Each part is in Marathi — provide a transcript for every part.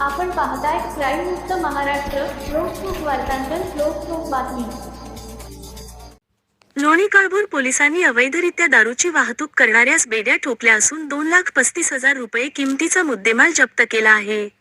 आपण पाहताय क्राईम मुक्त महाराष्ट्र लोकसुख वार्तांकन लोकसुख बातमी. लोणी काळभोर पोलिसांनी अवैधरित्या दारूची वाहतूक करणाऱ्यास बेड्या ठोकल्या असून दोन लाख पस्तीस हजार रुपये किमतीचा मुद्देमाल जप्त केला आहे.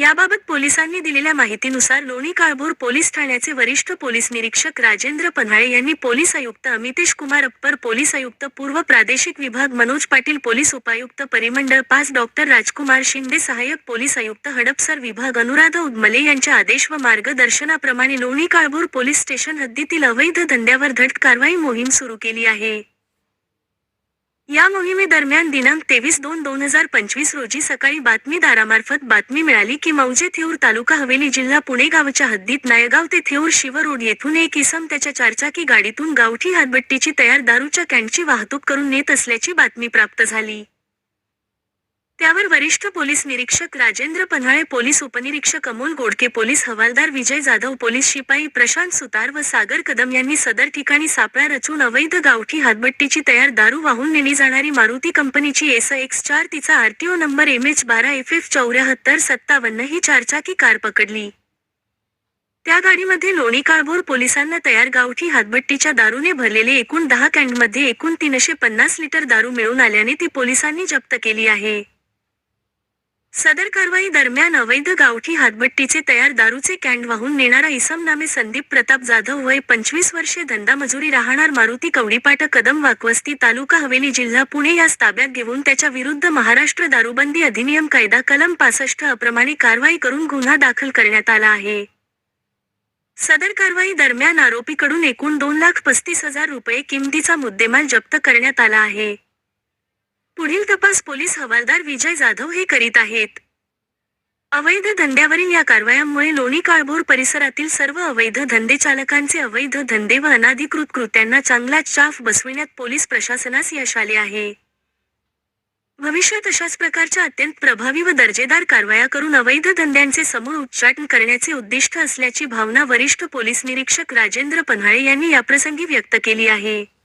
याबाबत पोलिसांनी दिलेल्या माहितीनुसार लोणी काळभोर पोलीस ठाण्याचे वरिष्ठ पोलीस निरीक्षक राजेंद्र पन्हाळे यांनी पोलीस आयुक्त अमितेश कुमार अप्पर पोलीस आयुक्त पूर्व प्रादेशिक विभाग मनोज पाटील पोलीस उपायुक्त परिमंडळ पाच डॉक्टर राजकुमार शिंदे सहाय्यक पोलीस आयुक्त हडपसर विभाग अनुराधा उदमले यांच्या आदेश व मार्गदर्शनाप्रमाणे लोणी काळभोर पोलीस स्टेशन हद्दीतील अवैध धंद्यावर धड कारवाई मोहीम सुरू केली आहे. या मोहिमेदरम्यान दिनांक तेवीस दोन दोन हजार पंचवीस रोजी सकाळी बातमीदारामार्फत बातमी मिळाली की मौजे थेऊर तालुका हवेली जिल्हा पुणे गावच्या हद्दीत नायगाव ते थेऊर शिव रोड येथून एक इसम त्याच्या चारचाकी गाडीतून गावठी हातभट्टीची तयार दारूच्या कॅनची वाहतूक करून नेत असल्याची बातमी प्राप्त झाली. त्यावर वरिष्ठ पोलीस निरीक्षक राजेंद्र पन्हाळे पोलीस उपनिरीक्षक अमोल गोडके पोलीस हवालदार विजय जाधव पोलीस शिपाई प्रशांत सुतार व सागर कदम यांनी सदर ठिकाणी सापळा रचून अवैध गावठी हातबट्टीची तयार दारू वाहून नेली जाणारी मारुती कंपनीची एस एक्स चार तिचा आरटीओ नंबर एम एच बारा एफ एफ चौऱ्याहत्तर सत्तावन्न ही चारचाकी कार पकडली. त्या गाडीमध्ये लोणी काळभोर पोलिसांना तयार गावठी हातबट्टीच्या दारूने भरलेले एकूण दहा कॅन्डमध्ये एकूण तीनशे पन्नास लिटर दारू मिळून आल्याने ती पोलिसांनी जप्त केली आहे. सदर कारवाई दरम्यान अवैध गावठी हातभट्टीचे तयार दारूचे कॅन्ड वाहून नेणारा इसम नामे संदीप प्रताप जाधव वय पंचवीस वर्षे धंदा मजुरी राहणार मारुती कवडीपाटा कदम वाकवस्ती तालुका हवेली जिल्हा पुणे यास ताब्यात घेऊन त्याच्या विरुद्ध महाराष्ट्र दारूबंदी अधिनियम कायदा कलम पासष्ट अप्रमाणे कारवाई करून गुन्हा दाखल करण्यात आला आहे. सदर कारवाई दरम्यान आरोपीकडून एकूण दोन लाख पस्तीस हजार रुपये किमतीचा मुद्देमाल जप्त करण्यात आला आहे. पुढील तपास पोलीस हवालदार विजय जाधव हे करीत आहेत. अवैध धंद्यावरील या कारवायांमुळे लोणी काळभोर परिसरातील सर्व अवैध धंदे चालकांचे अवैध धंदे व अनाधिकृत कृत्यांना चांगलाच चाफ बसविण्यात पोलीस प्रशासनास यश आले आहे. भविष्यात अशाच प्रकारच्या अत्यंत प्रभावी व दर्जेदार कारवाया करून अवैध धंद्यांचे समूळ उच्चाटन करण्याचे उद्दिष्ट असल्याची भावना वरिष्ठ पोलीस निरीक्षक राजेंद्र पन्हाळे यांनी याप्रसंगी व्यक्त केली आहे.